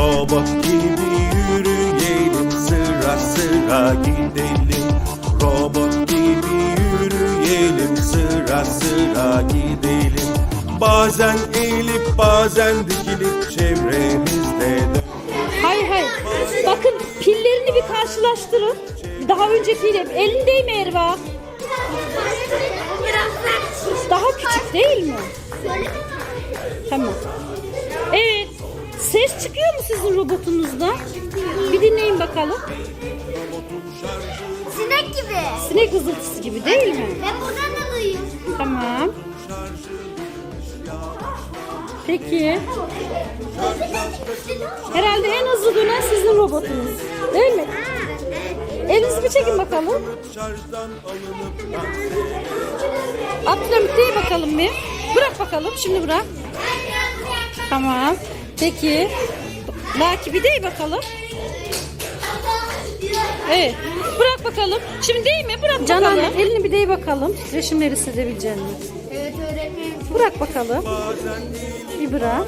Robot gibi yürüyelim sıra sıra gidelim Robot gibi yürüyelim sıra sıra gidelim Bazen eğilip bazen dikilip çevremizde dön- Hayır hayır. Bakın pillerini bir karşılaştırın. Daha öncekiyle elindeyim Erva. Daha küçük değil mi? Tamam. Evet. Ses çıkıyor mu sizin robotunuzda? Bir dinleyin bakalım. Sinek gibi. Sinek vızıltısı gibi değil mi? Ben buradan da duyuyorum. Tamam. Peki. Herhalde en hızlı dönen sizin robotunuz. Değil mi? Elinizi bir çekin bakalım. Şarjdan alınıp Abdülhamit değil bakalım bir. Bırak bakalım. Şimdi bırak. Tamam. Peki. Laki bir değil bakalım. Evet. Bırak bakalım. Şimdi değil mi? Bırak Canan, bakalım. elini bir dey bakalım. Resimleri silebilecek mi? Evet öğretmenim. Bırak bakalım. Bir bırak.